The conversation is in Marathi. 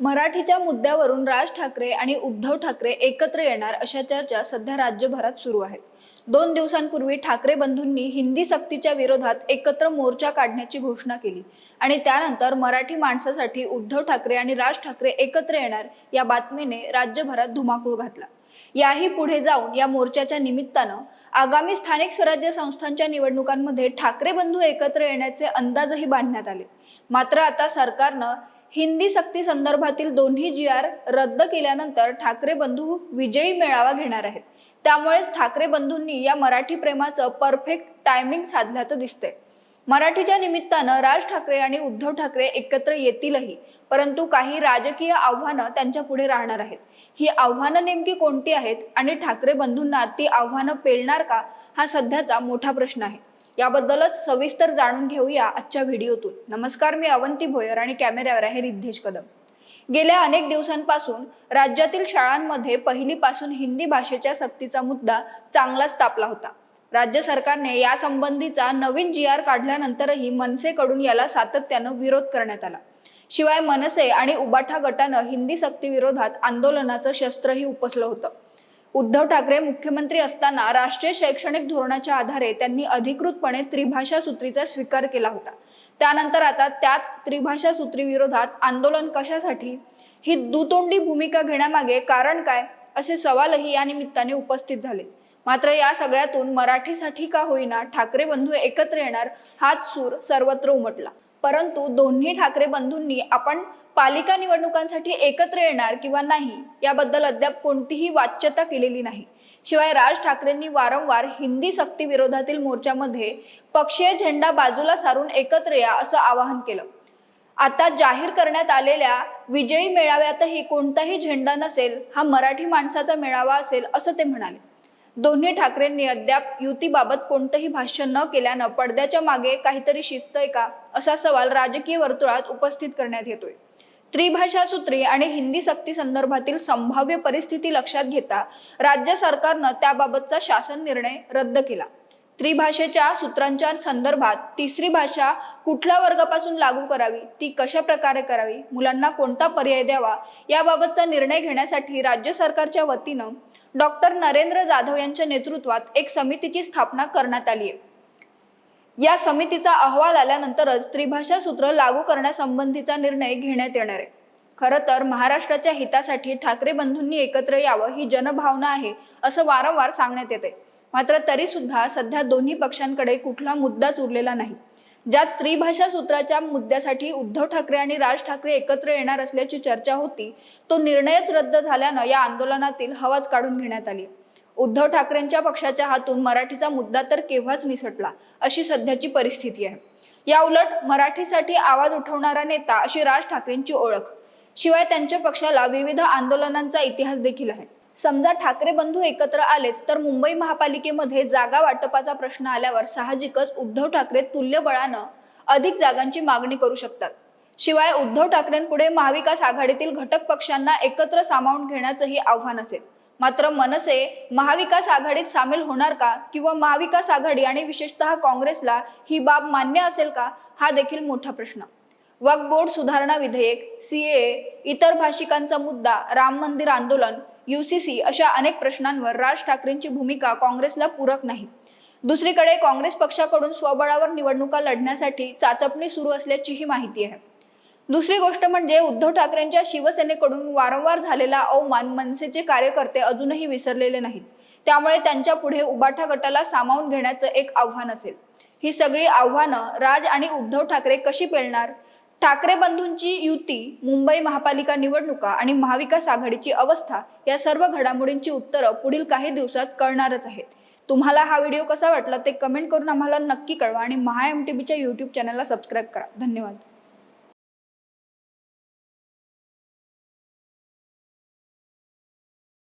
मराठीच्या मुद्द्यावरून राज ठाकरे आणि उद्धव ठाकरे एकत्र येणार अशा चर्चा सध्या राज्यभरात सुरू आहेत. दोन दिवसांपूर्वी ठाकरे बंधूंनी हिंदी सक्तीच्या विरोधात एकत्र मोर्चा काढण्याची घोषणा केली आणि त्यानंतर मराठी माणसासाठी उद्धव ठाकरे आणि राज ठाकरे एकत्र येणार या बातमीने राज्यभरात धुमाकूळ घातला. याही पुढे जाऊन या मोर्चाच्या निमित्तानं आगामी स्थानिक स्वराज्य संस्थांच्या निवडणुकांमध्ये ठाकरे बंधू एकत्र येण्याचे अंदाजही बांधण्यात आले. मात्र आता सरकारनं हिंदी सक्ती संदर्भातील दोन्ही जी आर रद्द केल्यानंतर ठाकरे बंधू विजयी मेळावा घेणार आहेत. त्यामुळेच ठाकरे बंधूंनी या मराठी प्रेमाचं परफेक्ट टायमिंग साधल्याचं दिसतंय. मराठीच्या निमित्तानं राज ठाकरे आणि उद्धव ठाकरे एकत्र येतीलही परंतु काही राजकीय आव्हानं त्यांच्या पुढे राहणार आहेत. ही आव्हानं नेमकी कोणती आहेत आणि ठाकरे बंधूंना ती आव्हानं पेलणार का हा सध्याचा मोठा प्रश्न आहे. याबद्दलच सविस्तर जाणून घेऊया आजच्या व्हिडिओतून. नमस्कार मी अवंती भोयर आणि कॅमेऱ्यावर आहे रिद्धेश कदम. गेल्या अनेक दिवसांपासून राज्यातील शाळांमध्ये पहिलीपासून हिंदी भाषेच्या सक्तीचा मुद्दा चांगलाच तापला होता. राज्य सरकारने यासंबंधीचा नवीन जी आर काढल्यानंतरही मनसेकडून याला सातत्यानं विरोध करण्यात आला. शिवाय मनसे आणि उबाठा गटानं हिंदी सक्तीविरोधात आंदोलनाचं शस्त्रही उपसलं होतं. उद्धव ठाकरे मुख्यमंत्री असताना राष्ट्रीय शैक्षणिक धोरणाच्या आधारे त्यांनी अधिकृतपणे त्रिभाषा सूत्रीचा स्वीकार केला होता. त्यानंतर आता त्याच त्रिभाषा सूत्रीविरोधात आंदोलन कशासाठी? ही दुतोंडी भूमिका घेण्यामागे कारण काय? असे सवालही या निमित्ताने उपस्थित झाले. मात्र या सगळ्यातून मराठीसाठी का होईना ठाकरे बंधू एकत्र येणार हाच सूर सर्वत्र उमटला. परंतु दोन्ही ठाकरे बंधूंनी आपण पालिका निवडणुकांसाठी एकत्र येणार किंवा नाही याबद्दल अद्याप कोणतीही वाच्यता केलेली नाही. शिवाय राज ठाकरेंनी वारंवार हिंदी सक्ती विरोधातील मोर्चामध्ये पक्षीय झेंडा बाजूला सारून एकत्र या असं आवाहन केलं. आता जाहीर करण्यात आलेल्या विजयी मेळाव्यातही कोणताही झेंडा नसेल हा मराठी माणसाचा मेळावा असेल असं ते म्हणाले. दोन्ही ठाकरेंनी अद्याप युतीबाबत कोणतंही भाष्य न केल्यानं पडद्याच्या मागे काहीतरी शिस्त आहे का असा सवाल राजकीय वर्तुळात उपस्थित करण्यात येतोय. त्रिभाषा सूत्री आणि हिंदी सक्ती संदर्भातील संभाव्य परिस्थिती लक्षात घेता राज्य सरकारनं त्याबाबतचा शासन निर्णय रद्द केला. त्रिभाषेच्या सूत्रांच्या संदर्भात तिसरी भाषा कुठल्या वर्गापासून लागू करावी ती कशा प्रकारे करावी मुलांना कोणता पर्याय द्यावा याबाबतचा निर्णय घेण्यासाठी राज्य सरकारच्या वतीनं डॉक्टर नरेंद्र जाधव यांच्या नेतृत्वात एक समितीची स्थापना करण्यात आली आहे. या समितीचा अहवाल आल्यानंतरच त्रिभाषा सूत्र लागू करण्यासंबंधीचा निर्णय घेण्यात येणार आहे. खरं तर महाराष्ट्राच्या हितासाठी ठाकरे बंधूंनी एकत्र यावं ही जनभावना आहे असं वारंवार सांगण्यात येते मात्र तरी सुद्धा सध्या दोन्ही पक्षांकडे कुठला मुद्दाच उरलेला नाही. ज्या त्रिभाषा सूत्राच्या मुद्द्यासाठी उद्धव ठाकरे आणि राज ठाकरे एकत्र येणार असल्याची चर्चा होती तो निर्णयच रद्द झाल्यानं या आंदोलनातील हवाच काढून घेण्यात आली. उद्धव ठाकरेंच्या पक्षाच्या हातून मराठीचा मुद्दा तर केव्हाच निसटला अशी सध्याची परिस्थिती आहे. या उलट मराठीसाठी आवाज उठवणारा नेता अशी राज ठाकरेंची ओळख. शिवाय त्यांच्या पक्षाला विविध आंदोलनांचा इतिहास देखील आहे. समजा ठाकरे बंधू एकत्र आलेच तर मुंबई महापालिकेमध्ये जागा वाटपाचा प्रश्न आल्यावर साहजिकच उद्धव ठाकरे तुल्यबळानं अधिक जागांची मागणी करू शकतात. शिवाय उद्धव ठाकरेंपुढे महाविकास आघाडीतील घटक पक्षांना एकत्र सामावून घेण्याचंही आव्हान असेल. मात्र मनसे महाविकास आघाडीत सामील होणार का किंवा महाविकास आघाडी आणि विशेषतः काँग्रेसला ही बाब मान्य असेल का हा देखील मोठा प्रश्न. वक्फ बोर्ड सुधारणा विधेयक सीए इतर भाषिकांचा मुद्दा राम मंदिर आंदोलन युसीसी अशा अनेक प्रश्नांवर राज ठाकरेंची भूमिका काँग्रेसला पूरक नाही. दुसरीकडे काँग्रेस पक्षाकडून स्वबळावर निवडणुका लढण्यासाठी चाचपणी सुरू असल्याचीही माहिती आहे. दुसरी गोष्ट म्हणजे उद्धव ठाकरेंच्या शिवसेनेकडून वारंवार झालेला अवमान मनसेचे कार्यकर्ते अजूनही विसरलेले नाहीत. त्यामुळे त्यांच्या पुढे उबाठा गटाला सामावून घेण्याचं एक आव्हान असेल. ही सगळी आव्हानं राज आणि उद्धव ठाकरे कशी पेलणार? ठाकरे बंधूंची युती मुंबई महापालिका निवडणुका आणि महाविकास आघाडीची अवस्था या सर्व घडामोडींची उत्तरं पुढील काही दिवसात कळणारच आहेत. तुम्हाला हा व्हिडिओ कसा वाटला ते कमेंट करून आम्हाला नक्की कळवा आणि महा एम टी बीच्या यूट्यूब चॅनलला सबस्क्राईब करा. धन्यवाद.